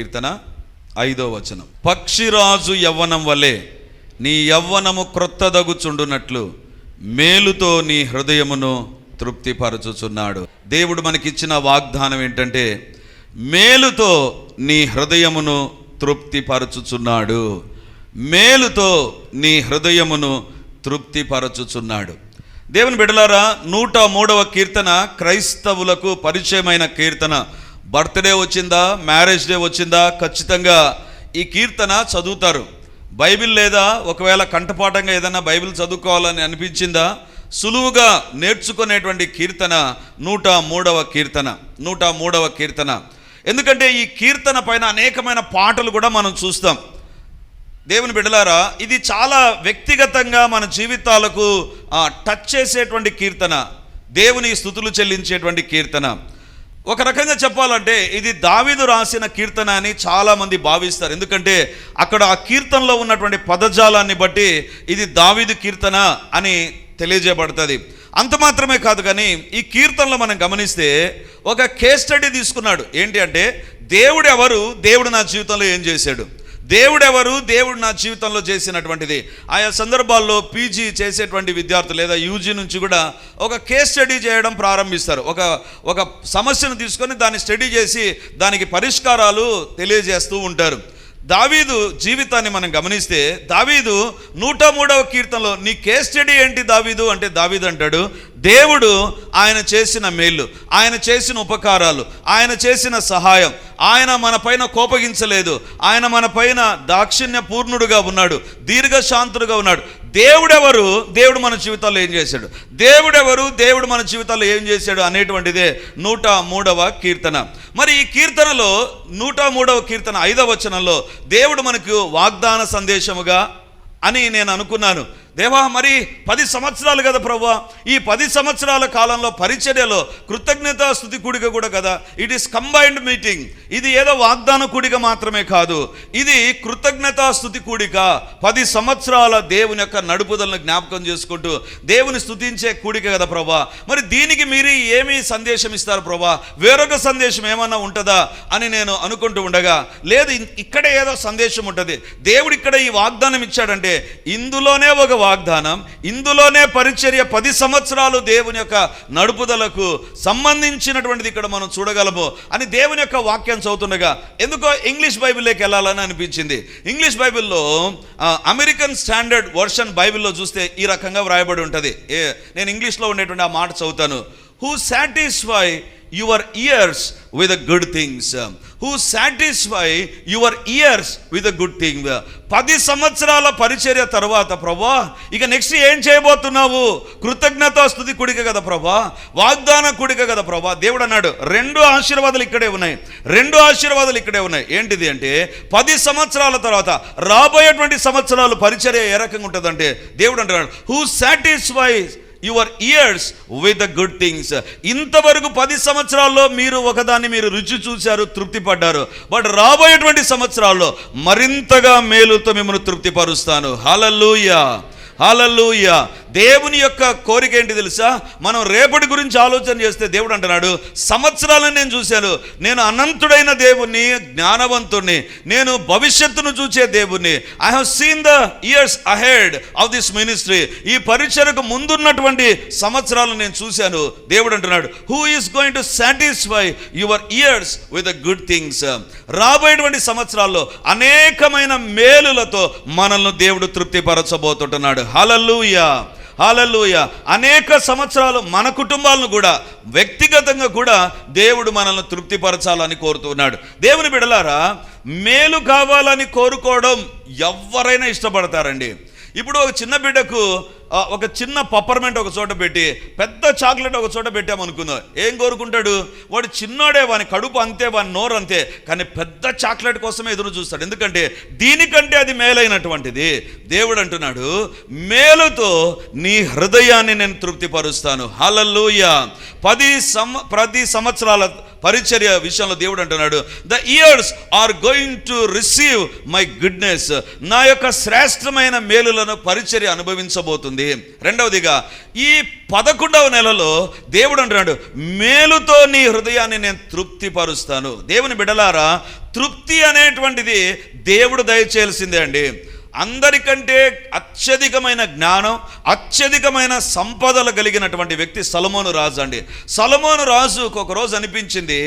కీర్తన ఐదో వచనం. పక్షిరాజు యవ్వనం వలె నీ యవ్వనము క్రొత్తదగుచుండునట్లు మేలుతో నీ హృదయమును తృప్తిపరచుచున్నాడు. దేవుడు మనకిచ్చిన వాగ్దానం ఏంటంటే మేలుతో నీ హృదయమును తృప్తిపరచుచున్నాడు. మేలుతో నీ హృదయమును తృప్తిపరచుచున్నాడు. దేవుని బిడలారా నూట మూడవ కీర్తన క్రైస్తవులకు పరిచయమైన కీర్తన. బర్త్డే వచ్చిందా మ్యారేజ్ డే వచ్చిందా ఖచ్చితంగా ఈ కీర్తన చదువుతారు. బైబిల్ లేదా ఒకవేళ కంఠపాఠంగా ఏదైనా బైబిల్ చదువుకోవాలని అనిపించిందా? సులువుగా నేర్చుకునేటువంటి కీర్తన నూట మూడవ కీర్తన నూట మూడవ కీర్తన. ఎందుకంటే ఈ కీర్తన పైన అనేకమైన పాటలు కూడా మనం చూస్తాం. దేవుని బిడలారా ఇది చాలా వ్యక్తిగతంగా మన జీవితాలకు టచ్ చేసేటువంటి కీర్తన. దేవుని స్థుతులు చెల్లించేటువంటి కీర్తన. ఒక రకంగా చెప్పాలంటే ఇది దావీదు రాసిన కీర్తన అని చాలామంది భావిస్తారు. ఎందుకంటే అక్కడ ఆ కీర్తనలో ఉన్నటువంటి పదజాలాన్ని బట్టి ఇది దావీదు కీర్తన అని తెలియజేయబడుతుంది. అంత మాత్రమే కాదు కానీ ఈ కీర్తనలో మనం గమనిస్తే ఒక కేస్ స్టడీ తీసుకున్నాడు. ఏంటి అంటే దేవుడు ఎవరు? దేవుడు నా జీవితంలో ఏం చేశాడు? దేవుడెవరు? దేవుడు నా జీవితంలో చేసినటువంటిది. ఆయా సందర్భాల్లో పీజీ చేసేటువంటి విద్యార్థులు లేదా యూజీ నుంచి కూడా ఒక కేస్ స్టడీ చేయడం ప్రారంభిస్తారు. ఒక ఒక సమస్యను తీసుకొని దాన్ని స్టడీ చేసి దానికి పరిష్కారాలు తెలియజేస్తూ ఉంటారు. దావీదు జీవితాన్ని మనం గమనిస్తే దావీదు నూట మూడవ కీర్తనలో నీ కేస్ స్టడీ ఏంటి దావీదు? అంటే దావీదు అంటాడు దేవుడు ఆయన చేసిన మేలు ఆయన చేసిన ఉపకారాలు ఆయన చేసిన సహాయం ఆయన మన పైన కోపగించలేదు ఆయన మన పైన దాక్షిణ్య పూర్ణుడుగా ఉన్నాడు దీర్ఘశాంతుడుగా ఉన్నాడు దేవుడెవరు? దేవుడు మన జీవితాల్లో ఏం చేశాడు? దేవుడెవరు? దేవుడు మన జీవితాల్లో ఏం చేశాడు అనేటువంటిదే నూట మూడవ కీర్తన. మరి ఈ కీర్తనలో నూట మూడవ కీర్తన ఐదవ వచనంలో దేవుడు మనకు వాగ్దాన సందేశముగా అని నేను అనుకున్నాను. దేవా మరి పది సంవత్సరాలు కదా ప్రభా ఈ పది సంవత్సరాల కాలంలో పరిచర్యలో కృతజ్ఞతా స్థుతి కూడిక కూడా కదా? ఇట్ ఈస్ కంబైన్డ్ మీటింగ్ ఇది ఏదో వాగ్దాన కూడిక మాత్రమే కాదు. ఇది కృతజ్ఞతా స్థుతి కూడిక. పది సంవత్సరాల దేవుని యొక్క నడుపుదలను జ్ఞాపకం చేసుకుంటూ దేవుని స్థుతించే కూడిక కదా ప్రభా మరి దీనికి మీరు ఏమి సందేశం ఇస్తారు ప్రభా వేరొక సందేశం ఏమన్నా ఉంటుందా అని నేను అనుకుంటూ ఉండగా లేదు ఇక్కడ ఏదో సందేశం ఉంటుంది. దేవుడు ఇక్కడ ఈ వాగ్దానం ఇచ్చాడంటే ఇందులోనే ఒక వాగ్దానం. ఇందులోనే పరిచర్య పది సంవత్సరాలు దేవుని యొక్క నడుపుదలకు సంబంధించినటువంటిది ఇక్కడ మనం చూడగలము అని దేవుని యొక్క వాక్యం చదువుతుండగా ఎందుకో ఇంగ్లీష్ బైబిల్లోకి వెళ్ళాలని అనిపించింది. ఇంగ్లీష్ బైబిల్లో అమెరికన్ స్టాండర్డ్ వర్షన్ బైబిల్లో చూస్తే ఈ రకంగా వ్రాయబడి ఉంటుంది. ఏ నేను ఇంగ్లీష్లో ఉండేటువంటి ఆ మాట చదువుతాను. Who satisfy your years with good things who satisfy your years with good thing పది సంవత్సరాల పరిచర్య తర్వాత ప్రభా ఇక నెక్స్ట్ ఏం చేయబోతున్నావు? కృతజ్ఞత స్థుతి కుడిక కదా ప్రభా వాగ్దాన కుడిక కదా ప్రభా. దేవుడు అన్నాడు రెండు ఆశీర్వాదాలు ఇక్కడే ఉన్నాయి రెండు ఆశీర్వాదాలు ఇక్కడే ఉన్నాయి. ఏంటిది అంటే పది సంవత్సరాల తర్వాత రాబోయేటువంటి సంవత్సరాలు పరిచర్య ఏ రకంగా ఉంటుందంటే దేవుడు అంటున్నాడు who satisfies your years with the good things. ఇంతవరకు పది సంవత్సరాల్లో మీరు ఒకదాన్ని మీరు రుచి చూశారు తృప్తి పడ్డారు బట్ రాబోయేటువంటి సంవత్సరాల్లో మరింతగా మేలుతో మిమ్మల్ని తృప్తిపరుస్తాను. హలలుయా హాలూయ దేవుని యొక్క కోరిక ఏంటి తెలుసా? మనం రేపటి గురించి ఆలోచన చేస్తే దేవుడు అంటున్నాడు సంవత్సరాలను నేను చూశాను. నేను అనంతుడైన దేవుణ్ణి జ్ఞానవంతుణ్ణి. నేను భవిష్యత్తును చూసే దేవుణ్ణి. I have seen the years ahead of this ministry ఈ పరీక్షలకు ముందున్నటువంటి సంవత్సరాలు నేను చూశాను. దేవుడు అంటున్నాడు who is going to satisfy your years with good things రాబోయేటువంటి సంవత్సరాల్లో అనేకమైన మేలులతో మనల్ని దేవుడు తృప్తిపరచబోతుంటున్నాడు. హలలుయా హాలూయ అనేక సంవత్సరాలు మన కుటుంబాలను కూడా వ్యక్తిగతంగా కూడా దేవుడు మనల్ని తృప్తిపరచాలని కోరుతున్నాడు. దేవుని బిడలారా మేలు కావాలని కోరుకోవడం ఎవరైనా ఇష్టపడతారండి. ఇప్పుడు ఒక చిన్న బిడ్డకు ఒక చిన్న పప్పర్మెంట్ ఒక చోట పెట్టి పెద్ద చాక్లెట్ ఒక చోట పెట్టామనుకుందాం. ఏం కోరుకుంటాడు? వాడు చిన్నోడే వాని కడుపు అంతే వాని నోరు అంతే కానీ పెద్ద చాక్లెట్ కోసమే ఎదురు చూస్తాడు. ఎందుకంటే దీనికంటే అది మేలైనటువంటిది. దేవుడు అంటున్నాడు మేలుతో నీ హృదయాన్ని నేను తృప్తిపరుస్తాను. హలలుయ పది సం ప్రతి సంవత్సరాల పరిచర్య విషయంలో దేవుడు అంటున్నాడు the years are going to receive my goodness నా యొక్క శ్రేష్టమైన మేలులను పరిచర్య అనుభవించబోతుంది. రెండవదిగా ఈ పదకొండవ నెలలో దేవుడు అంటున్నాడు మేలుతో నీ హృదయాన్ని నేను తృప్తిపరుస్తాను. దేవుని బిడలారా తృప్తి అనేటువంటిది దేవుడు దయచేయాల్సిందే అండి. అందరికంటే అత్యధికమైన జ్ఞానం అత్యధికమైన సంపదలు కలిగినటువంటి వ్యక్తి సలమోను రాజు అండి. సలమోను రాజుకు ఒకరోజు అనిపించింది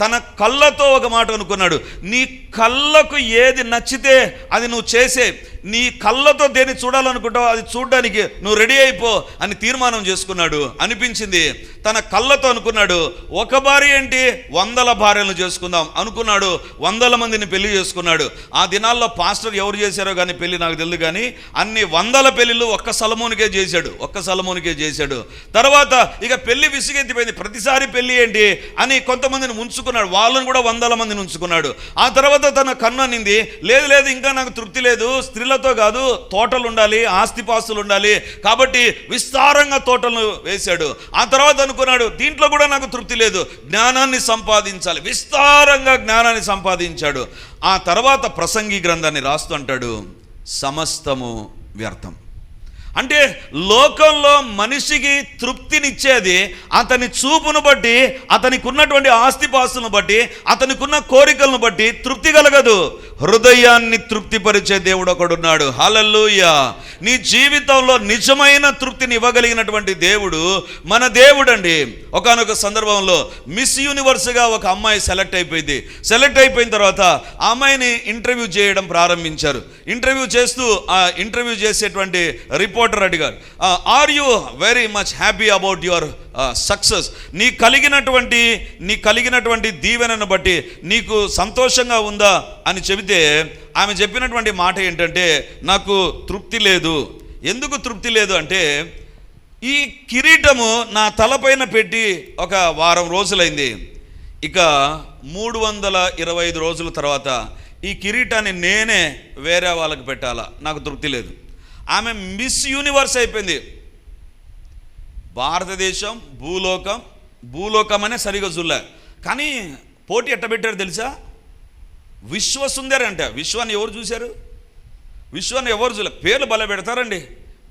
తన కళ్ళతో ఒక మాట అనుకున్నాడు నీ కళ్ళకు ఏది నచ్చితే అది నువ్వు చేసే నీ కళ్ళతో దేన్ని చూడాలనుకుంటావో అది చూడడానికి నువ్వు రెడీ అయిపో అని తీర్మానం చేసుకున్నాడు. అనిపించింది తన కళ్ళతో అనుకున్నాడు ఒక భార్య ఏంటి? వందల భార్యలను చేసుకుందాం అనుకున్నాడు వందల మందిని పెళ్ళి చేసుకున్నాడు. ఆ దినాల్లో పాస్టర్ ఎవరు చేశారో కానీ పెళ్ళి నాకు తెలియదు కానీ అన్ని వందల పెళ్ళిళ్ళు ఒక్క సలమోనికే చేశాడు ఒక్క సలమోనికే చేశాడు. తర్వాత ఇక పెళ్ళి విసుగెత్తిపోయింది ప్రతిసారి పెళ్ళి ఏంటి? అని కొంతమందిని ఉంచుకున్నాడు వాళ్ళని కూడా వందల మందిని ఉంచుకున్నాడు. ఆ తర్వాత తన కన్ను అనింది లేదు లేదు ఇంకా నాకు తృప్తి లేదు స్త్రీలతో కాదు తోటలు ఉండాలి ఆస్తిపాస్తులు ఉండాలి కాబట్టి విస్తారంగా తోటలు వేశాడు. ఆ తర్వాత అనుకున్నాడు దీంట్లో కూడా నాకు తృప్తి లేదు జ్ఞానాన్ని సంపాదించాలి విస్తారంగా జ్ఞానాన్ని సంపాదించాడు. ఆ తర్వాత ప్రసంగి గ్రంథాన్ని రాస్తూ అంటాడు సమస్తము వ్యర్థం. అంటే లోకంలో మనిషికి తృప్తినిచ్చేది అతని చూపును బట్టి అతనికి ఉన్నటువంటి ఆస్తిపాస్తులను బట్టి అతనికి ఉన్న కోరికలను బట్టి తృప్తి కలగదు. హృదయాన్ని తృప్తిపరిచే దేవుడు ఒకడున్నాడు. హలల్లుయ. నీ జీవితంలో నిజమైన తృప్తిని ఇవ్వగలిగినటువంటి దేవుడు మన దేవుడు అండి ఒకనొక సందర్భంలో మిస్ యూనివర్స్గా ఒక అమ్మాయి సెలెక్ట్ అయిపోయింది. సెలెక్ట్ అయిపోయిన తర్వాత ఆ అమ్మాయిని ఇంటర్వ్యూ చేయడం ప్రారంభించారు. ఇంటర్వ్యూ చేస్తూ ఆ ఇంటర్వ్యూ చేసేటువంటి రిపోర్ట్ రిపోర్టర్ అడిగారు are you very much happy about your success నీ కలిగినటువంటి నీ కలిగినటువంటి దీవెనను బట్టి నీకు సంతోషంగా ఉందా అని చెబితే ఆమె చెప్పినటువంటి మాట ఏంటంటే నాకు తృప్తి లేదు. ఎందుకు తృప్తి లేదు అంటే ఈ కిరీటము నా తలపైన పెట్టి ఒక వారం రోజులైంది. ఇక మూడు వందల ఇరవై ఐదు రోజుల తర్వాత ఈ కిరీటాన్ని నేనే వేరే వాళ్ళకి పెట్టాలా? నాకు తృప్తి లేదు. ఆమె మిస్ యూనివర్స్ అయిపోయింది. భారతదేశం భూలోకం భూలోకం అనే సరిగా చూడలే కానీ పోటీ ఎట్ట పెట్టారు తెలుసా? విశ్వసుందరి అంట. విశ్వాన్ని ఎవరు చూశారు? విశ్వాన్ని ఎవరు చూడలే? పేర్లు బల పెడతారండి.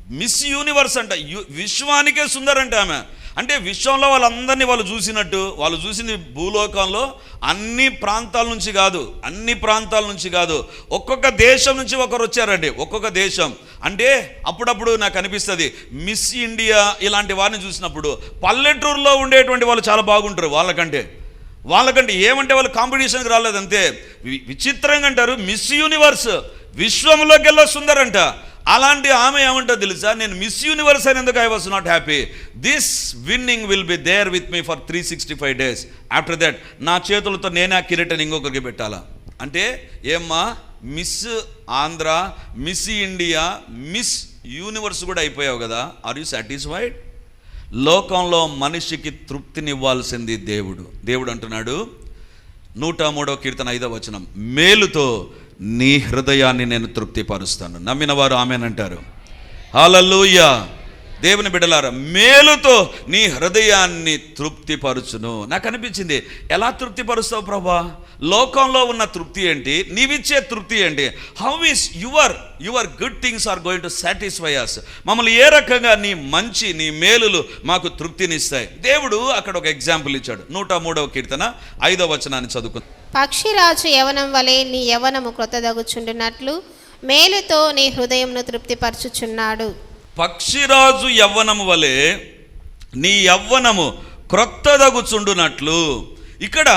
మిస్ యూనివర్స్ అంట. విశ్వానికే సుందర్ అంటే ఆమె. అంటే విశ్వంలో వాళ్ళందరినీ వాళ్ళు చూసినట్టు వాళ్ళు చూసింది భూలోకంలో అన్ని ప్రాంతాల నుంచి కాదు అన్ని ప్రాంతాల నుంచి కాదు. ఒక్కొక్క దేశం నుంచి ఒకరు వచ్చారండి ఒక్కొక్క దేశం. అంటే అప్పుడప్పుడు నాకు అనిపిస్తుంది మిస్ ఇండియా ఇలాంటి వారిని చూసినప్పుడు పల్లెటూరులో ఉండేటువంటి వాళ్ళు చాలా బాగుంటారు వాళ్ళకంటే. వాళ్ళకంటే ఏమంటే వాళ్ళు కాంపిటీషన్కి రాలేదంతే. విచిత్రంగా అంటారు మిస్ యూనివర్స్ విశ్వంలోకి వెళ్ళ సుందరంట. అలాంటి ఆమె ఏమంటో తెలుసా? నేను మిస్ యూనివర్స్ అయినందుకు I was not happy this winning will be there with me for three sixty five days after that నా చేతులతో నేనే ఆ కిరీటం ఇంకొకరికి పెట్టాలా? అంటే ఏమ్మా? Miss Andhra miss India miss universe కూడా అయిపోయావు కదా? ఆర్ యూ సాటిస్ఫైడ్ లోకంలో మనిషికి తృప్తినివ్వాల్సింది దేవుడు. దేవుడు అంటున్నాడు నూట మూడో కీర్తన ఐదవ వచనం. మేలుతో నీ హృదయాన్ని నేను తృప్తిపరుస్తాను. నమ్మిన వారు ఆమెనంటారు. హాలూయ దేవుని బిడ్డలారా మేలుతో నీ హృదయాన్ని తృప్తిపరుచును. నాకు అనిపించింది ఎలా తృప్తిపరుస్తావు ప్రభా? లోకంలో ఉన్న తృప్తి ఏంటి? నీవిచ్చే తృప్తి ఏంటి? How is your your good things are going to satisfy us మమ్మల్ని ఏ రకంగా నీ మంచి నీ మేలులు మాకు తృప్తినిస్తాయి? దేవుడు అక్కడ ఒక ఎగ్జాంపుల్ ఇచ్చాడు. నూట మూడవ కీర్తన ఐదవ వచనాన్ని చదువుకుంది. పక్షిరాజు యవనం వలె నీ యవనము క్రొత్తదగుచుండునట్లు మేలుతో నీ హృదయంను తృప్తిపరచుచున్నాడు. పక్షిరాజు యవ్వనము వలె నీ యవ్వనము క్రొత్తదగుచుండునట్లు. ఇక్కడ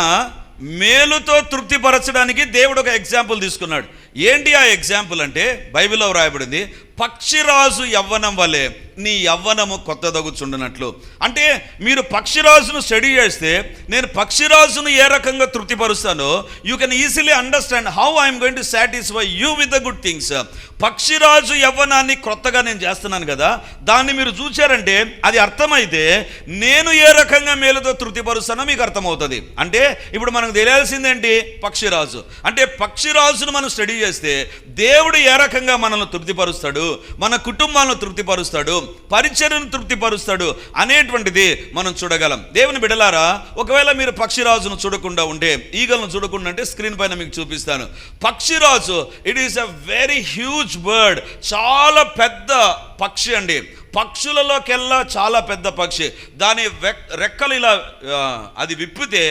మేలుతో తృప్తిపరచడానికి దేవుడు ఒక ఎగ్జాంపుల్ తీసుకున్నాడు. ఏంటి ఆ ఎగ్జాంపుల్ అంటే బైబిల్లో వ్రాయబడింది పక్షిరాజు యవ్వనం వలె నీ యవ్వనము కొత్తదగుచుండునట్లు. అంటే మీరు పక్షిరాజును స్టడీ చేస్తే నేను పక్షిరాజును ఏ రకంగా తృప్తిపరుస్తానో you can easily understand how I'm going to satisfy you with the good things పక్షిరాజు యవ్వనాన్ని క్రొత్తగా నేను చేస్తున్నాను కదా దాన్ని మీరు చూచారంటే అది అర్థమైతే నేను ఏ రకంగా మేలుతో తృప్తిపరుస్తానో మీకు అర్థమవుతుంది. అంటే ఇప్పుడు మనకు తెలియాల్సిందేంటి? పక్షిరాజు. అంటే పక్షిరాజును మనం స్టడీ చేస్తే దేవుడు ఏ రకంగా మనల్ని తృప్తిపరుస్తాడు? మన కుటుంబాలను తృప్తిపరుస్తాడు పరిచర్యను తృప్తిపరుస్తాడు అనేటువంటిది మనం చూడగలం. దేవుని బిడలారా ఒకవేళ మీరు పక్షిరాజును చూడకుండా ఉంటే ఈగలను చూడకుండా అంటే స్క్రీన్ పైన మీకు చూపిస్తాను. పక్షిరాజు it is a very huge bird చాలా పెద్ద పక్షి అండి. పక్షులలోకెల్లా చాలా పెద్ద పక్షి. దాని రెక్కలు ఇలా అది విప్పితే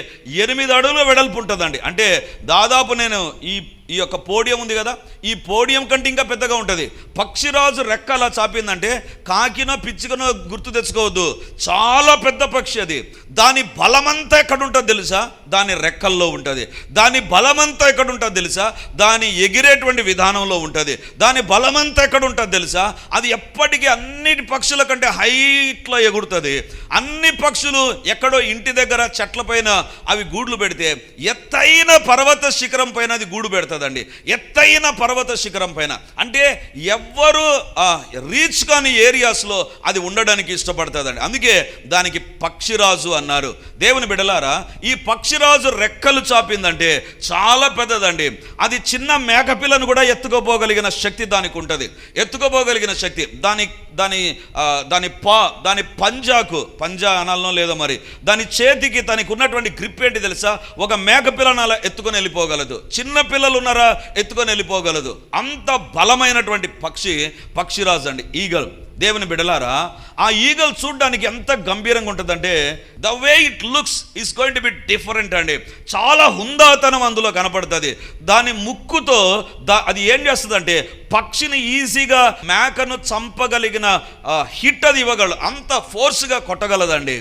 ఎనిమిది అడుగుల వెడల్పు ఉంటుందండి. అంటే దాదాపు నేను ఈ ఈ యొక్క పోడియం ఉంది కదా ఈ పోడియం కంటే ఇంకా పెద్దగా ఉంటుంది. పక్షిరాజు రెక్క అలా చాపిందంటే కాకినో పిచ్చుకనో గుర్తు తెచ్చుకోవద్దు. చాలా పెద్ద పక్షి అది. దాని బలమంతా ఎక్కడ ఉంటుంది తెలుసా? దాని రెక్కల్లో ఉంటుంది. దాని బలమంతా ఎక్కడ ఉంటుంది తెలుసా? దాని ఎగిరేటువంటి విధానంలో ఉంటుంది. దాని బలమంతా ఎక్కడ ఉంటుంది తెలుసా? అది ఎప్పటికీ అన్నిటి పక్షుల కంటే హైట్లో ఎగురుతుంది. అన్ని పక్షులు ఎక్కడో ఇంటి దగ్గర చెట్ల పైన అవి గూడ్లు పెడితే ఎత్తైన పర్వత శిఖరం పైన అది గూడు పెడుతుందండి ఎత్తైన పర్వత శిఖరం పైన. అంటే ఎవ్వరు రీచ్ కాని ఏరియాస్లో అది ఉండడానికి ఇష్టపడుతుందండి. అందుకే దానికి పక్షిరాజు అన్నారు. దేవుని బిడలారా ఈ పక్షిరాజు రెక్కలు చాపిందంటే చాలా పెద్దదండి. అది చిన్న మేకపిల్లను కూడా ఎత్తుకోపోగలిగిన శక్తి దానికి ఉంటుంది ఎత్తుకోపోగలిగిన శక్తి. దాని దాని దాని పా దాని పంజాకు పంజా అనాలనో లేదో మరి దాని చేతికి తనకు ఉన్నటువంటి గ్రిప్ ఏంటి తెలుసా? ఒక మేకపిల్లను అలా ఎత్తుకొని వెళ్ళిపోగలదు. చిన్న పిల్లలు ఉన్నారా? ఎత్తుకొని వెళ్ళిపోగలదు. అంత బలమైనటువంటి పక్షి పక్షిరాజు అండి ఈగల్. దేవుని బిడలారా ఆ ఈగల్ చూడడానికి ఎంత గంభీరంగా ఉంటుందంటే the way it looks is going to be different అండి. చాలా హుందాతనం అందులో కనపడుతుంది. దాని ముక్కుతో దా అది ఏం చేస్తుందంటే పక్షిని ఈజీగా మేకను చంపగలిగిన హిట్ అది ఇవ్వగలదు అంత ఫోర్స్గా కొట్టగలదండి.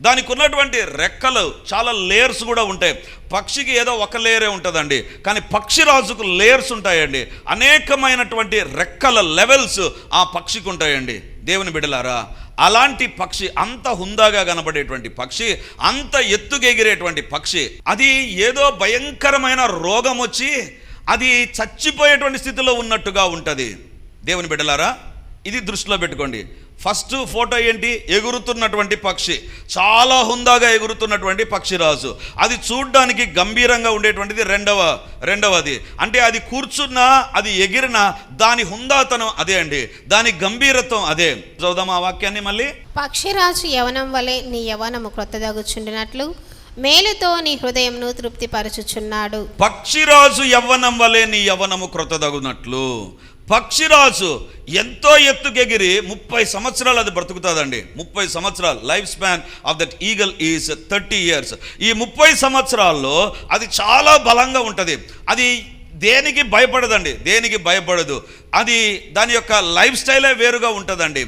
దానికి ఉన్నటువంటి రెక్కలు చాలా లేయర్స్ కూడా ఉంటాయి. పక్షికి ఏదో ఒక లేయరే ఉంటుందండి. కానీ పక్షిరాజుకు లేయర్స్ ఉంటాయండి. అనేకమైనటువంటి రెక్కల లెవెల్స్ ఆ పక్షికి ఉంటాయండి. దేవుని బిడలారా అలాంటి పక్షి అంత హుందాగా కనబడేటువంటి పక్షి అంత ఎత్తుకెగిరేటువంటి పక్షి అది ఏదో భయంకరమైన రోగం వచ్చి అది చచ్చిపోయేటువంటి స్థితిలో ఉన్నట్టుగా ఉంటుంది. దేవుని బిడ్డలారా ఇది దృష్టిలో పెట్టుకోండి. ఫస్ట్ ఫోటో ఏంటి? ఎగురుతున్నటువంటి పక్షి. చాలా హుందాగా ఎగురుతున్నటువంటి పక్షిరాజు. అది చూడ్డానికి గంభీరంగా ఉండేటువంటిది రెండవ రెండవది. అంటే అది కూర్చున్నా అది ఎగిరినా దాని హుందాతనం అదే అండి. దాని గంభీరత్వం అదే. చదుదాం ఆ వాక్యాన్ని మళ్ళీ? పక్షిరాజు యవనం వలె నీ యవనము క్రొత్తదగుచుండినట్లు మేలుతో నీ హృదయంను తృప్తిపరచుచున్నాడు. పక్షిరాజు యవ్వనం వలె నీ యవ్వనము క్రొత్తదగునట్లు. పక్షిరాజు ఎంతో ఎత్తుకెగిరి ముప్పై సంవత్సరాలు అది బ్రతుకుతుందండి. ముప్పై సంవత్సరాలు life span of that eagle is thirty years. ఈ ముప్పై సంవత్సరాల్లో అది చాలా బలంగా ఉంటుంది. అది దేనికి భయపడదండి దేనికి భయపడదు. అది దాని యొక్క లైఫ్ స్టైలే వేరుగా ఉంటుందండి.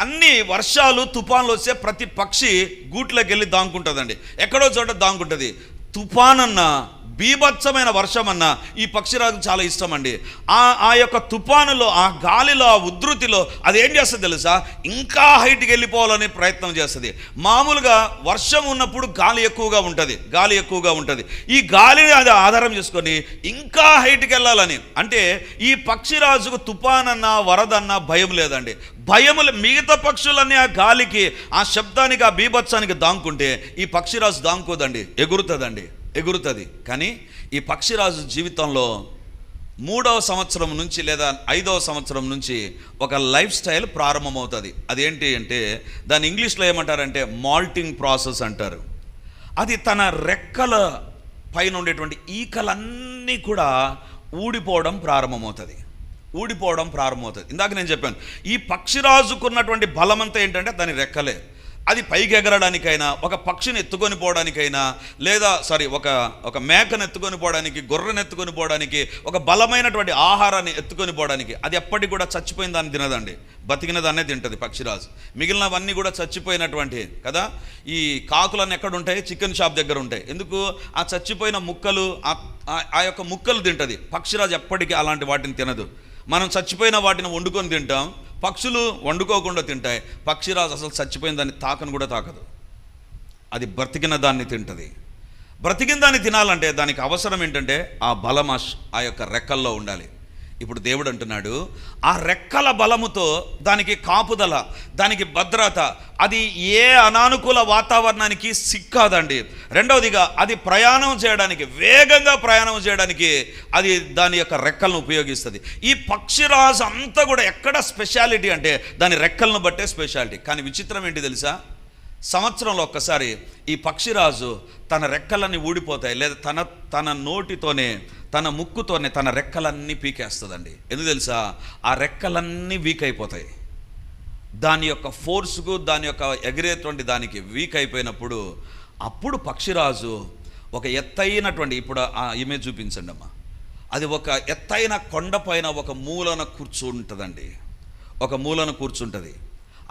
అన్ని వర్షాలు తుఫాన్లు వస్తే ప్రతి పక్షి గూట్లోకి వెళ్ళి దాంకుంటుందండి. ఎక్కడో చోట దాంకుంటుంది. తుఫాన్ అన్న బీభత్సమైన వర్షం అన్న ఈ పక్షిరాజు చాలా ఇష్టం అండి ఆ ఆ యొక్క తుఫానులో ఆ గాలిలో ఆ ఉధృతిలో అది ఏం చేస్తుంది తెలుసా? ఇంకా హైట్కి వెళ్ళిపోవాలని ప్రయత్నం చేస్తుంది. మామూలుగా వర్షం ఉన్నప్పుడు గాలి ఎక్కువగా ఉంటుంది. గాలి ఎక్కువగా ఉంటుంది. ఈ గాలిని అది ఆధారం చేసుకొని ఇంకా హైట్కి వెళ్ళాలని. అంటే ఈ పక్షిరాజుకు తుఫానన్నా అన్న వరదన్న భయం లేదండి. భయములు మిగతా పక్షులన్నీ ఆ గాలికి ఆ శబ్దానికి ఆ బీభత్సానికి దాంకుంటే ఈ పక్షిరాజు దాంకోదండి ఎగురుతుందండి. ఎగురుతుంది. కానీ ఈ పక్షిరాజు జీవితంలో మూడవ సంవత్సరం నుంచి లేదా ఐదవ సంవత్సరం నుంచి ఒక లైఫ్ స్టైల్ ప్రారంభమవుతుంది. అదేంటి అంటే దాని ఇంగ్లీష్లో ఏమంటారంటే మాల్టింగ్ ప్రాసెస్ అంటారు. అది తన రెక్కల పైన ఉండేటువంటి ఈకలన్నీ కూడా ఊడిపోవడం ప్రారంభమవుతుంది. ఊడిపోవడం ప్రారంభమవుతుంది. ఇందాక నేను చెప్పాను ఈ పక్షిరాజుకున్నటువంటి బలమంతా ఏంటంటే దాని రెక్కలే. అది పైకి ఎగరడానికైనా ఒక పక్షిని ఎత్తుకొని పోవడానికైనా లేదా సారీ ఒక ఒక మేకను ఎత్తుకొని పోవడానికి గొర్రెను ఎత్తుకొని పోవడానికి ఒక బలమైనటువంటి ఆహారాన్ని ఎత్తుకొని పోవడానికి అది ఎప్పటికి కూడా చచ్చిపోయిన దాన్ని తినదండి. బతికిన దాన్నే తింటుంది పక్షిరాజు. మిగిలినవన్నీ కూడా చచ్చిపోయినటువంటి కదా? ఈ కాకులన్నీ ఎక్కడ ఉంటాయి చికెన్ షాప్ దగ్గర ఉంటాయి. ఎందుకు? ఆ చచ్చిపోయిన ముక్కలు ఆ- యొక్క ముక్కలు తింటుంది. పక్షిరాజు ఎప్పటికీ అలాంటి వాటిని తినదు. మనం చచ్చిపోయిన వాటిని వండుకొని తింటాం. పక్షులు వండుకోకుండా తింటాయి. పక్షిరాజు అసలు చచ్చిపోయిన దాన్ని తాకను కూడా తాకదు. అది బ్రతికిన దాన్ని తింటుంది. బ్రతికిన దాన్ని తినాలంటే దానికి అవసరం ఏంటంటే ఆ బలం ఆ ఆ యొక్క రెక్కల్లో ఉండాలి. ఇప్పుడు దేవుడు అంటున్నాడు ఆ రెక్కల బలముతో దానికి కాపుదల దానికి భద్రత అది ఏ అనానుకూల వాతావరణానికి సిక్కాదండి. రెండవదిగా అది ప్రయాణం చేయడానికి వేగంగా ప్రయాణం చేయడానికి అది దాని యొక్క రెక్కలను ఉపయోగిస్తుంది. ఈ పక్షిరాజు అంతా కూడా ఎక్కడ స్పెషాలిటీ అంటే దాని రెక్కలను బట్టే స్పెషాలిటీ. కానీ విచిత్రం ఏంటి తెలుసా? సంవత్సరంలో ఒక్కసారి ఈ పక్షిరాజు తన రెక్కలన్నీ ఊడిపోతాయి లేదా తన తన నోటితోనే తన ముక్కుతోనే తన రెక్కలన్నీ పీకేస్తుందండి. ఎందుకు తెలుసా? ఆ రెక్కలన్నీ వీక్ అయిపోతాయి దాని యొక్క ఫోర్స్కు దాని యొక్క ఎగిరేటువంటి దానికి వీక్ అయిపోయినప్పుడు అప్పుడు పక్షిరాజు ఒక ఎత్తైనటువంటి ఇప్పుడు ఆ ఇమేజ్ చూపించండి అమ్మా. అది ఒక ఎత్తైన కొండపైన ఒక మూలన కూర్చుంటుందండి. ఒక మూలన కూర్చుంటుంది.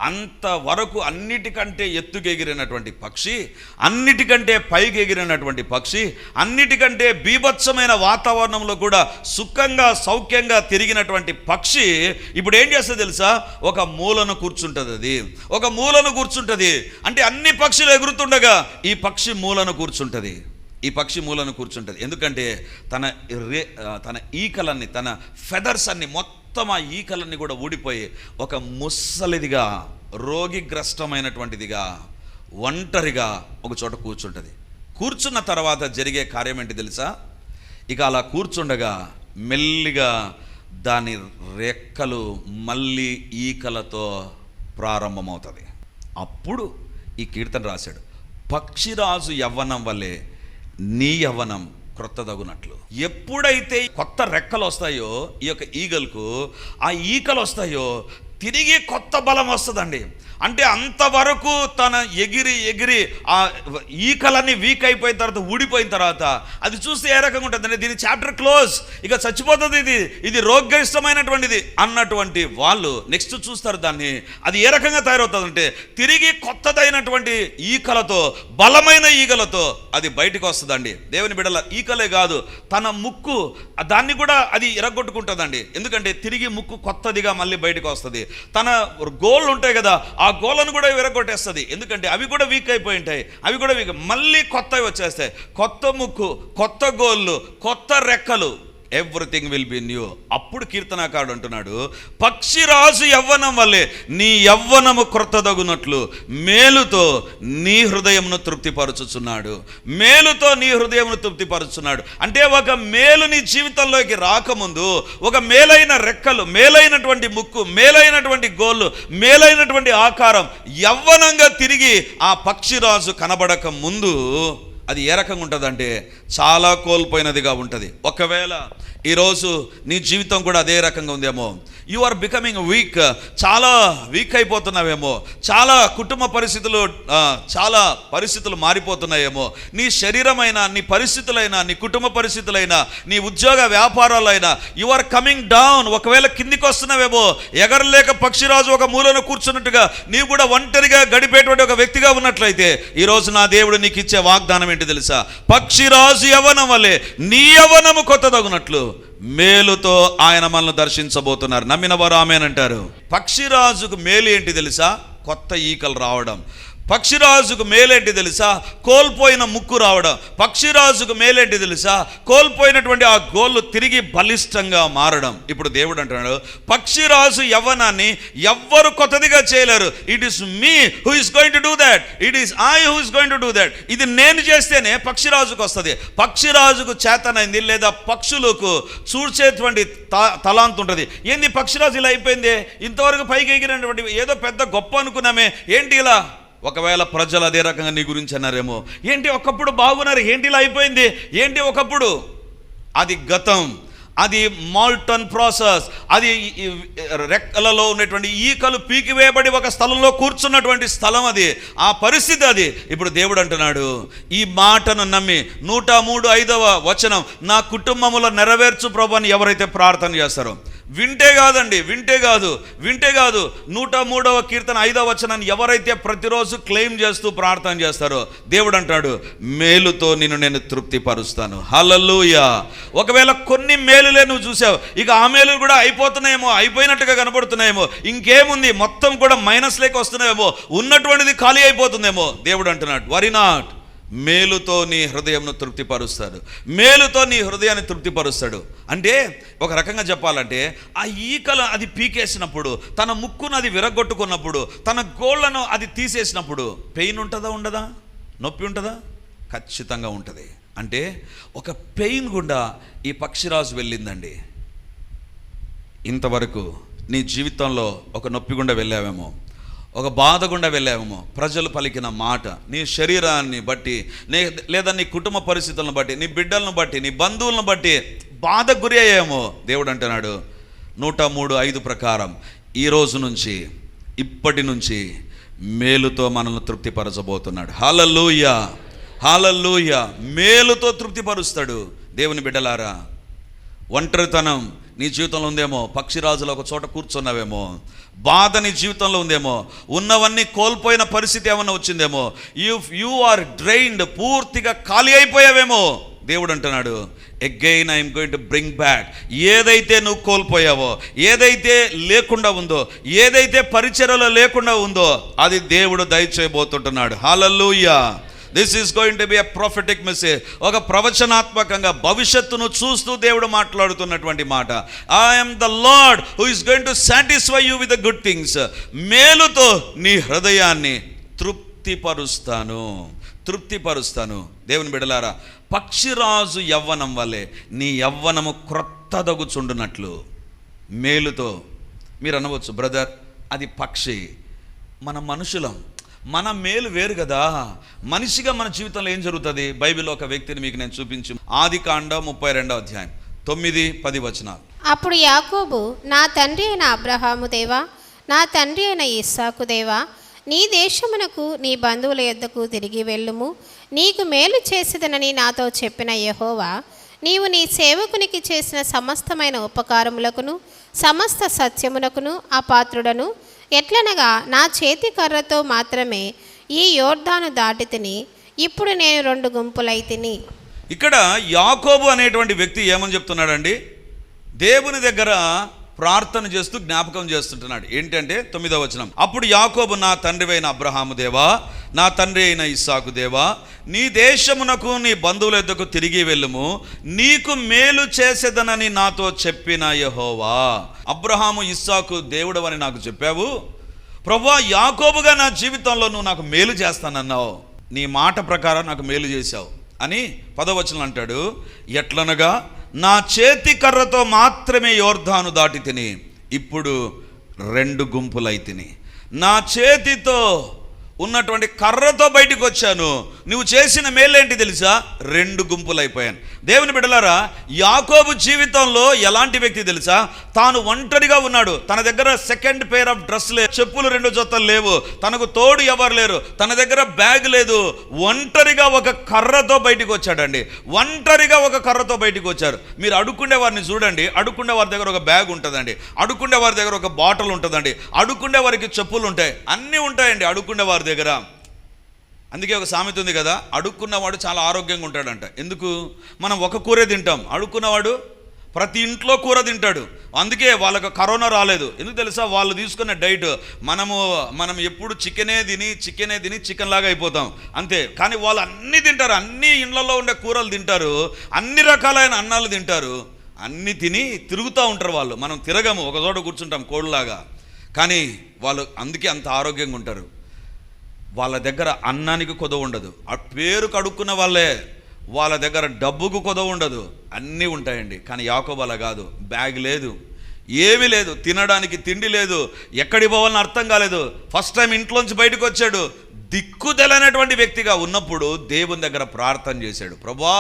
అంతవరకు అన్నిటికంటే ఎత్తుకెగిరినటువంటి పక్షి అన్నిటికంటే పైకి ఎగిరినటువంటి పక్షి అన్నిటికంటే బీభత్సమైన వాతావరణంలో కూడా సుఖంగా సౌఖ్యంగా తిరిగినటువంటి పక్షి ఇప్పుడు ఏం చేస్తుంది తెలుసా? ఒక మూలను కూర్చుంటుంది అది. ఒక మూలను కూర్చుంటుంది. అంటే అన్ని పక్షులు ఎగురుతుండగా ఈ పక్షి మూలను కూర్చుంటుంది. ఈ పక్షి మూలను కూర్చుంటుంది. ఎందుకంటే తన రే తన ఈకలన్నీ తన ఫెదర్స్ అన్ని మొత్తం మొత్తం ఆ ఈకలన్నీ కూడా ఊడిపోయి ఒక ముసలిదిగా రోగిగ్రస్తమైనటువంటిదిగా ఒంటరిగా ఒక చోట కూర్చుంటుంది. కూర్చున్న తర్వాత జరిగే కార్యం ఏంటి తెలుసా? ఇక అలా కూర్చుండగా మెల్లిగా దాని రెక్కలు మళ్ళీ ఈకలతో ప్రారంభమవుతుంది. అప్పుడు ఈ కీర్తన రాశాడు. పక్షిరాజు యవ్వనం వల్లే నీ యవ్వనం క్రొత్తదగునట్లు. ఎప్పుడైతే కొత్త రెక్కలు వస్తాయో ఈ యొక్క ఈగలకు ఆ ఈకలు వస్తాయో తిరిగి కొత్త బలం వస్తుందండి. అంటే అంతవరకు తన ఎగిరి ఎగిరి ఆ ఈకలన్నీ వీక్ అయిపోయిన తర్వాత ఊడిపోయిన తర్వాత అది చూస్తే ఏ రకంగా ఉంటుందండి దీని చాప్టర్ క్లోజ్ ఇక చచ్చిపోతుంది ఇది. ఇది రోగగ్రస్తమైనటువంటిది అన్నటువంటి వాళ్ళు నెక్స్ట్ చూస్తారు దాన్ని. అది ఏ రకంగా తయారవుతుందంటే తిరిగి కొత్తదైనటువంటి ఈకలతో బలమైన ఈగలతో అది బయటకు వస్తుందండి. దేవుని బిడల ఈకలే కాదు తన ముక్కు దాన్ని కూడా అది ఇరగొట్టుకుంటుందండి ఎందుకంటే తిరిగి ముక్కు కొత్తదిగా మళ్ళీ బయటకు వస్తుంది. తన గోళ్ళు ఉంటాయి కదా ఆ గోలను కూడా విరగొట్టేస్తుంది. ఎందుకంటే అవి కూడా వీక్ అయిపోయి ఉంటాయి. అవి కూడా వీక్ మళ్ళీ కొత్తవి వచ్చేస్తాయి. కొత్త ముక్కు కొత్త గోళ్ళు కొత్త రెక్కలు. ఎవ్రీథింగ్ విల్ బి న్యూ అప్పుడు కీర్తనాకారుడు అంటున్నాడు పక్షిరాజు యవ్వనం వల్లే నీ యవ్వనము క్రొత్తదగునట్లు మేలుతో నీ హృదయమును తృప్తిపరచుచున్నాడు. మేలుతో నీ హృదయమును తృప్తిపరచుచున్నాడు. అంటే ఒక మేలు నీ జీవితంలోకి రాకముందు ఒక మేలైన రెక్కలు మేలైనటువంటి ముక్కు మేలైనటువంటి గోళ్ళు మేలైనటువంటి ఆకారం యవ్వనంగా తిరిగి ఆ పక్షిరాజు కనబడక ముందు అది ఏ రకంగా ఉంటుందంటే చాలా కోల్పోయినదిగా ఉంటుంది. ఒకవేళ ఈరోజు నీ జీవితం కూడా అదే రకంగా ఉందేమో. యు ఆర్ బికమింగ్ వీక్ చాలా వీక్ అయిపోతున్నావేమో. చాలా కుటుంబ పరిస్థితులు చాలా పరిస్థితులు మారిపోతున్నాయేమో. నీ శరీరమైనా నీ పరిస్థితులైనా నీ కుటుంబ పరిస్థితులైనా నీ ఉద్యోగ వ్యాపారాలైనా యు ఆర్ కమింగ్ డౌన్ ఒకవేళ కిందికి వస్తున్నావేమో ఎగరలేక పక్షిరాజు ఒక మూలను కూర్చున్నట్టుగా నీవు కూడా ఒంటరిగా గడిపేటువంటి ఒక వ్యక్తిగా ఉన్నట్లయితే ఈరోజు నా దేవుడు నీకు ఇచ్చే వాగ్దానం ఏంటి తెలుసా? పక్షిరాజు యవనం వలె నీ యవనము కొత్తదగునట్లు. మేలుతో ఆయన మనల్ని దర్శించబోతున్నారు. నమ్మిన వారు ఆమెనంటారు. పక్షిరాజుకు మేలు ఏంటి తెలుసా? కొత్త ఈకలు రావడం. పక్షిరాజుకు మేలేంటి తెలుసా? కోల్పోయిన ముక్కు రావడం. పక్షిరాజుకు మేలేంటి తెలుసా? కోల్పోయినటువంటి ఆ గోళ్ళు తిరిగి బలిష్టంగా మారడం. ఇప్పుడు దేవుడు అంటున్నాడు పక్షిరాజు యవ్వనాన్ని ఎవ్వరు కొత్తదిగా చేయలేరు. It is me who is going to do that it is I who is going to do that ఇది నేను చేస్తేనే పక్షిరాజుకు వస్తుంది. పక్షిరాజుకు చేతనైంది లేదా పక్షులకు చూసేటువంటి త- తలాంత్ ఉంటుంది. ఏంది పక్షిరాజు ఇలా అయిపోయింది? ఇంతవరకు పైకి ఎగిరినటువంటి ఏదో పెద్ద గొప్ప అనుకున్నామే. ఏంటి ఇలా? ఒకవేళ ప్రజలు అదే రకంగా నీ గురించి అన్నారేమో ఏంటి ఒకప్పుడు బాగున్నారు ఏంటి ఇలా అయిపోయింది ఏంటి ఒకప్పుడు? అది గతం అది మాల్టన్ ప్రాసెస్ అది రెక్కలలో ఉన్నటువంటి ఈకలు పీకివేయబడి ఒక స్థలంలో కూర్చున్నటువంటి స్థలం అది ఆ పరిస్థితి అది. ఇప్పుడు దేవుడు అంటున్నాడు ఈ మాటను నమ్మి నూట మూడు ఐదవ వచనం నా కుటుంబములో నెరవేర్చు ప్రభు అని ఎవరైతే ప్రార్థన చేస్తారో వింటే కాదండి వింటే కాదు వింటే కాదు. నూట మూడవ కీర్తన ఐదవ వచనాన్ని ఎవరైతే ప్రతిరోజు క్లెయిమ్ చేస్తూ ప్రార్థన చేస్తారో దేవుడు అంటాడు మేలుతో నిన్ను నేను తృప్తిపరుస్తాను. హలలుయా ఒకవేళ కొన్ని మేలులే నువ్వు చూసావు ఇక ఆ మేలులు కూడా అయిపోతున్నాయేమో అయిపోయినట్టుగా కనబడుతున్నాయేమో ఇంకేముంది మొత్తం కూడా మైనస్ లేక వస్తున్నాయేమో ఉన్నటువంటిది ఖాళీ అయిపోతుందేమో దేవుడు అంటున్నాడు వరి నాట్. మేలుతో నీ హృదయంను తృప్తిపరుస్తాడు. మేలుతో నీ హృదయాన్ని తృప్తిపరుస్తాడు. అంటే ఒక రకంగా చెప్పాలంటే ఆ ఈకలు అది పీకేసినప్పుడు తన ముక్కును అది విరగొట్టుకున్నప్పుడు తన గోళ్ళను అది తీసేసినప్పుడు పెయిన్ ఉంటుందా ఉండదా? నొప్పి ఉంటుందా? ఖచ్చితంగా ఉంటుంది. అంటే ఒక పెయిన్ గుండా ఈ పక్షిరాజు వెళ్ళిందండి. ఇంతవరకు నీ జీవితంలో ఒక నొప్పి గుండా వెళ్ళావేమో. ఒక బాధ గుండా వెళ్ళావేమో. ప్రజలు పలికిన మాట నీ శరీరాన్ని బట్టి నీ లేదా నీ కుటుంబ పరిస్థితులను బట్టి నీ బిడ్డలను బట్టి నీ బంధువులను బట్టి బాధ గురి అయ్యామో దేవుడు అంటున్నాడు నూట మూడు ఐదు ప్రకారం ఈ రోజు నుంచి ఇప్పటి నుంచి మేలుతో మనల్ని తృప్తిపరచబోతున్నాడు. హాలల్లూయ హాలల్లూయ. మేలుతో తృప్తిపరుస్తాడు దేవుని బిడ్డలారా. ఒంటరితనం నీ జీవితంలో ఉందేమో పక్షిరాజులో ఒక చోట కూర్చున్నావేమో బాధ నీ జీవితంలో ఉందేమో ఉన్నవన్నీ కోల్పోయిన పరిస్థితి ఏమన్నా వచ్చిందేమో యు యు ఆర్ డ్రైన్డ్ పూర్తిగా ఖాళీ అయిపోయావేమో దేవుడు అంటున్నాడు again I'm going to bring back ఏదైతే నువ్వు కోల్పోయావో ఏదైతే లేకుండా ఉందో ఏదైతే పరిచర్లో లేకుండా ఉందో అది దేవుడు దయచేయబోతుంటున్నాడు. Hallelujah this is going to be a prophetic message ఒక ప్రవచనాత్మకంగా భవిష్యత్తును చూస్తూ దేవుడు మాట్లాడుతున్నటువంటి మాట. I'm the Lord who is going to satisfy you with good things మేలుతో నీ హృదయాన్ని తృప్తిపరుస్తాను. తృప్తిపరుస్తాను. దేవుని బిడలారా పక్షిరాజు యవ్వనం వల్లే నీ యవ్వనము క్రొత్తదగుచుండునట్లు. మేలుతో మీరు అనవచ్చు బ్రదర్ అది పక్షి. మన మనుషులం మన మేలు వేరు కదా. మనిషిగా మన జీవితంలో ఏం జరుగుతుంది? బైబిల్లో ఒక వ్యక్తిని మీకు నేను చూపించు. ఆది కాండ ముప్పై రెండో అధ్యాయం. తొమ్మిది పది వచనాలు. అప్పుడు యాకోబు నా తండ్రి అయిన అబ్రహాము దేవా నా తండ్రి అయిన ఇస్సాకు దేవా నీ దేశమునకు నీ బంధువుల యొద్దకు తిరిగి వెళ్ళుము. నీకు మేలు చేసేదనని నాతో చెప్పిన యహోవా నీవు నీ సేవకునికి చేసిన సమస్తమైన ఉపకారములకును సమస్త సత్యమునకును అపాత్రుడను ఎట్లనగా నా చేతి కర్రతో మాత్రమే ఈ యోర్ధాను దాటి తిని ఇప్పుడు నేను రెండు గుంపులైతిని ఇక్కడ యాకోబు అనేటువంటి వ్యక్తి ఏమని చెప్తున్నాడండి? దేవుని దగ్గర ప్రార్థన చేస్తూ జ్ఞాపకం చేస్తుంటున్నాడు. ఏంటంటే తొమ్మిదవ వచనం. అప్పుడు యాకోబు నా తండ్రివైన అబ్రహాము దేవా నా తండ్రి అయిన ఇస్సాకు దేవా నీ దేశమునకు నీ బంధువుల యొద్దకు తిరిగి వెళ్ళుము. నీకు మేలు చేసేదనని నాతో చెప్పిన యహోవా. అబ్రహాము ఇస్సాకు దేవుడు అని నాకు చెప్పావు? ప్రభా యాకోబుగా నా జీవితంలో నువ్వు నాకు మేలు చేస్తానన్నావు. నీ మాట ప్రకారం నాకు మేలు చేశావు. అని పదవచనం అంటాడు. ఎట్లనగా నా చేతి కర్రతో మాత్రమే యోర్ధాను దాటి తిని ఇప్పుడు రెండు గుంపులై తిని. నా చేతితో ఉన్నటువంటి కర్రతో బయటికి వచ్చాను. నువ్వు చేసిన మేలేంటి తెలుసా? రెండు గుంపులు అయిపోయాను దేవుని బిడ్డలారా యాకోబు జీవితంలో ఎలాంటి వ్యక్తి తెలుసా? తాను ఒంటరిగా ఉన్నాడు. తన దగ్గర సెకండ్ పేర్ ఆఫ్ డ్రెస్ లేదు. చెప్పులు రెండు జొత్తలు లేవు. తనకు తోడు ఎవరు లేరు. తన దగ్గర బ్యాగ్ లేదు. ఒంటరిగా ఒక కర్రతో బయటికి వచ్చాడండి. ఒంటరిగా ఒక కర్రతో బయటికి వచ్చారు. మీరు అడుక్కునే వారిని చూడండి. అడుక్కుండే వారి దగ్గర ఒక బ్యాగ్ ఉంటుందండి. అడుక్కుండే వారి దగ్గర ఒక బాటిల్ ఉంటుందండి. అడుక్కునే వారికి చెప్పులు ఉంటాయి. అన్నీ ఉంటాయండి అడుక్కుండే వారి దగ్గర. అందుకే ఒక సామెత ఉంది కదా అడుక్కున్నవాడు చాలా ఆరోగ్యంగా ఉంటాడంట. ఎందుకు? మనం ఒక కూరే తింటాం అడుక్కున్నవాడు ప్రతి ఇంట్లో కూర తింటాడు. అందుకే వాళ్ళకు కరోనా రాలేదు. ఎందుకు తెలుసా? వాళ్ళు తీసుకున్న డైట్ మనము మనం ఎప్పుడు చికెనే తిని చికెనే తిని చికెన్ లాగా అయిపోతాం. అంతే. కానీ వాళ్ళు అన్నీ తింటారు. అన్ని ఇండ్లలో ఉండే కూరలు తింటారు. అన్ని రకాలైన అన్నాలు తింటారు. అన్ని తిని తిరుగుతూ ఉంటారు వాళ్ళు. మనం తిరగము. ఒక చోట కూర్చుంటాం కోళ్ళలాగా. కానీ వాళ్ళు అందుకే అంత ఆరోగ్యంగా ఉంటారు. వాళ్ళ దగ్గర అన్నానికి కొదవ ఉండదు. ఆ పేరు కడుక్కున్న వాళ్ళే వాళ్ళ దగ్గర డబ్బుకు కొదవ ఉండదు. అన్నీ ఉంటాయండి. కానీ యాకోబు అలా కాదు. బ్యాగ్ లేదు. ఏమీ లేదు. తినడానికి తిండి లేదు. ఎక్కడికి పోవాలని అర్థం కాలేదు. ఫస్ట్ టైం ఇంట్లోంచి బయటకు వచ్చాడు. దిక్కుదలనటువంటి వ్యక్తిగా ఉన్నప్పుడు దేవుని దగ్గర ప్రార్థన చేశాడు. ప్రభా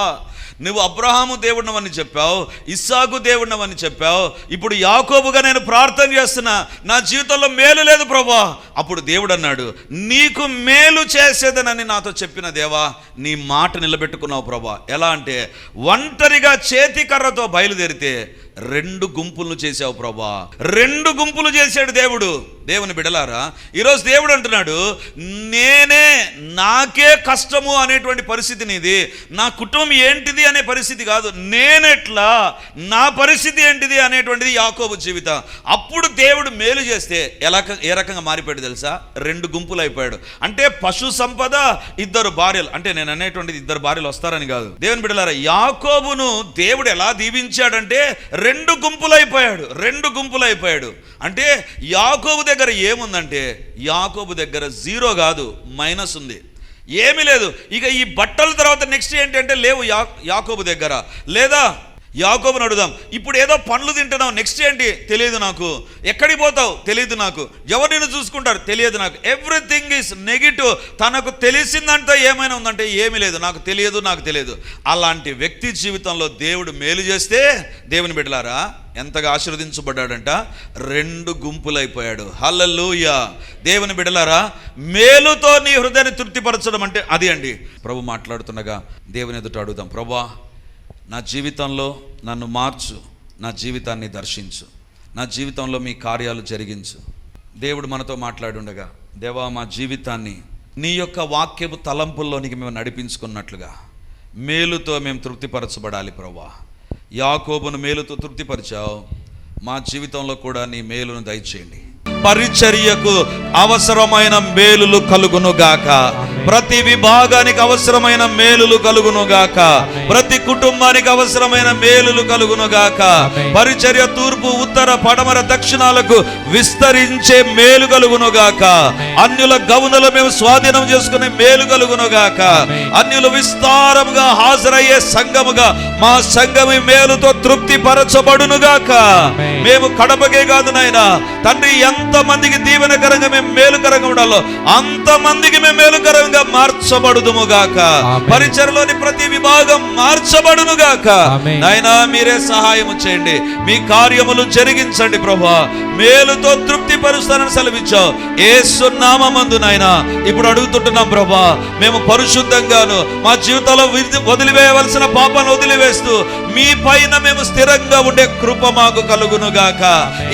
నువ్వు అబ్రహాము దేవుడినవని చెప్పావు ఇస్సాకు దేవుడినవని చెప్పావు ఇప్పుడు యాకోబుగా నేను ప్రార్థన చేస్తున్నా నా జీవితంలో మేలు లేదు ప్రభా. అప్పుడు దేవుడు అన్నాడు నీకు మేలు చేసేదనని నాతో చెప్పిన దేవా నీ మాట నిలబెట్టుకున్నావు ప్రభా. ఎలా అంటే ఒంటరిగా చేతి కర్రతో బయలుదేరితే రెండు గుంపులను చేశావు ప్రభా. రెండు గుంపులు చేశాడు దేవుడు. దేవుని బిడలారా ఈరోజు దేవుడు అంటున్నాడు నేనే నాకే కష్టము అనేటువంటి పరిస్థితి నీది. నా కుటుంబం ఏంటిది అనే పరిస్థితి కాదు. నేనెట్లా నా పరిస్థితి ఏంటిది? అనేటువంటిది యాకోబు జీవితం. అప్పుడు దేవుడు మేలు చేస్తే ఎలా ఏ రకంగా మారిపోయాడు తెలుసా? రెండు గుంపులు అయిపోయాడు. అంటే పశు సంపద ఇద్దరు భార్యలు. అంటే నేను అనేటువంటిది ఇద్దరు భార్యలు వస్తారని కాదు. దేవుని బిడలారా యాకోబును దేవుడు ఎలా దీవించాడంటే రెండు గుంపులైపోయాడు రెండు గుంపులైపోయాడు. అంటే యాకోబు దగ్గర ఏముందంటే యాకోబు దగ్గర జీరో కాదు మైనస్ ఉంది. ఏమీ లేదు. ఇక ఈ బట్టల తర్వాత నెక్స్ట్ ఏంటంటే లేవు యా యాకోబు దగ్గర. లేదా యాకోబుని అడుగుదాం ఇప్పుడు ఏదో పండ్లు తింటున్నావు నెక్స్ట్ ఏంటి? తెలియదు నాకు. ఎక్కడికి పోతావు? తెలియదు నాకు. ఎవరు నిన్ను చూసుకుంటారు? తెలియదు నాకు. ఎవ్రీథింగ్ ఈస్ నెగిటివ్ తనకు తెలిసిందంటే ఏమైనా ఉందంటే ఏమీ లేదు. నాకు తెలియదు నాకు తెలియదు. అలాంటి వ్యక్తి జీవితంలో దేవుడు మేలు చేస్తే దేవుని బిడ్డలారా ఎంతగా ఆశీర్వదించబడ్డాడంట? రెండు గుంపులైపోయాడు. హల్లెలూయ దేవుని బిడలారా మేలుతో నీ హృదయాన్ని తృప్తిపరచడం అంటే అది అండి. ప్రభు మాట్లాడుతుండగా దేవుని ఎదుట అడుగుదాం ప్రభా నా జీవితంలో నన్ను మార్చు నా జీవితాన్ని దర్శించు నా జీవితంలో మీ కార్యాలు జరిగించు. దేవుడు మనతో మాట్లాడుండగా దేవా మా జీవితాన్ని నీ యొక్క వాక్యపు తలంపుల్లోనికి మేము నడిపించుకున్నట్లుగా మేలుతో మేము తృప్తిపరచబడాలి ప్రవ్వా. యాకోబును మేలుతో తృప్తిపరిచావు మా జీవితంలో కూడా నీ మేలును దయచేయండి. పరిచర్యకు అవసరమైన మేలులు కలుగునుగాక. ప్రతి విభాగానికి అవసరమైన మేలులు కలుగునుగాక. ప్రతి కుటుంబానికి అవసరమైన మేలులు కలుగునుగాక. పరిచర్య తూర్పు ఉత్తర పడమర దక్షిణాలకు విస్తరించే మేలు కలుగునుగాక. అన్యుల గవునులు మేము స్వాధీనం చేసుకునే మేలు కలుగునుగాక. అన్యులు విస్తారముగా హాజరయ్యే సంఘముగా మా సంఘమి మేలుతో తృప్తి పరచబడునుగాక మేము కడపకే కాదు నాయనా తండ్రి ఎంత మందికి దీవెనకరంగా మేము మేలుకరంగా ఉండాలో అంత మందికి మేము మేలుకరంగా మార్చబడుదుము గాక. పరిచయలోని ప్రతి విభాగం మార్చబడును గాక. నాయనా మీరే సహాయము చేయండి. మీ కార్యములు జరిగించండి ప్రభా మేలుతో తృప్తి పరుస్తానని సెలవిచ్చావు. ఏసు నామందు నాయన ఇప్పుడు అడుగుతుంటున్నాం ప్రభా మేము పరిశుద్ధంగాను మా జీవితంలో వదిలివేయవలసిన పాపాన్ని వదిలివేస్తూ మీ పైన మేము స్థిరంగా ఉండే కృప మాకు కలుగును గాక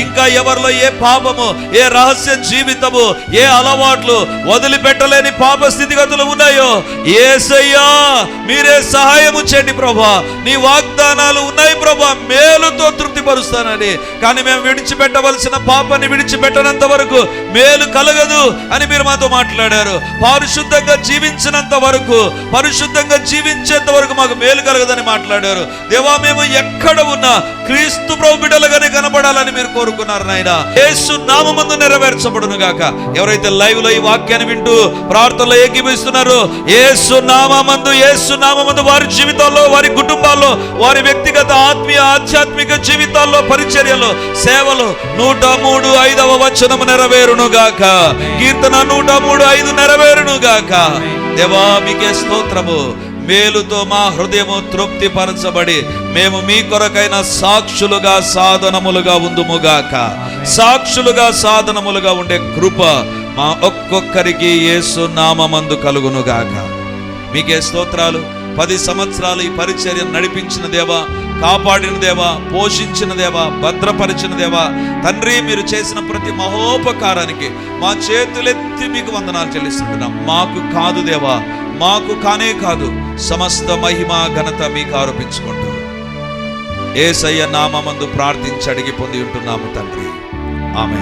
ఇంకా ఎవరిలో ఏ పాపము ఏ రహస్య జీవితము ఏ అలవాట్లు వదిలిపెట్టలేని పాప స్థితిగతులు ఉన్నాయో? ఏసయ్యా మీరే సహాయము చేయండి ప్రభా. నీ వాగ్దానాలు ఉన్నాయి ప్రభా. మేలుతో తృప్తిపరుస్తానని. కానీ మేము విడిచిపెట్టవలసిన పాపని విడిచిపెట్టనంత వరకు మేలు కలగదు అని మీరు మాతో మాట్లాడారు. పరిశుద్ధంగా జీవించినంత వరకు పరిశుద్ధంగా జీవించేంత వరకు మాకు మేలు కలగదని మాట్లాడారు. దేవా మేము ఎక్కడ ఉన్నా క్రీస్తు ప్రభు బిడ్డలుగానే కనబడాలని మీరు కోరుకున్నారు నాయన. యేసు నామందు నెరవేర్చబడును గాక. ఎవరైతే లైవ్లో ఈ వాక్యాన్ని వింటూ ప్రార్థనలో ఏకీభవిస్తున్నారో యేసు నామందు యేసు నామందు వారి జీవితాల్లో వారి కుటుంబాల్లో వారి వ్యక్తిగత ఆత్మీయ ఆధ్యాత్మిక జీవితాల్లో పరిచర్యలో సేవలు నూట మూడు ఐదవ వచనము నెరవేరును. గాక. కీర్తన నూట మూడు ఐదు నెరవేరును గాక. దేవా మీకే స్తోత్రము. మేలుతో మా హృదయము తృప్తి పరచబడి మేము మీ కొరకైన సాక్షులుగా సాధనములుగా ఉందుముగాక సాక్షులుగా సాధనములుగా ఉండే కృప మా ఒక్కొక్కరికి యేసు నామందు కలుగునుగాక మీకే స్తోత్రాలు. పది సంవత్సరాలు ఈ పరిచర్య నడిపించిన దేవా కాపాడిన దేవా పోషించిన దేవా భద్రపరిచిన దేవా తండ్రి మీరు చేసిన ప్రతి మహోపకారానికి మా చేతులెత్తి మీకు వందనాలు చెల్లిస్తుంటున్నాం. మాకు కాదు దేవా మాకు కానే కాదు సమస్త మహిమ ఘనత మీకు ఆరోపించుకుంటూ. ఏసయ్య నామందు ప్రార్థించి అడిగి పొంది ఉంటున్నాము తండ్రి. ఆమె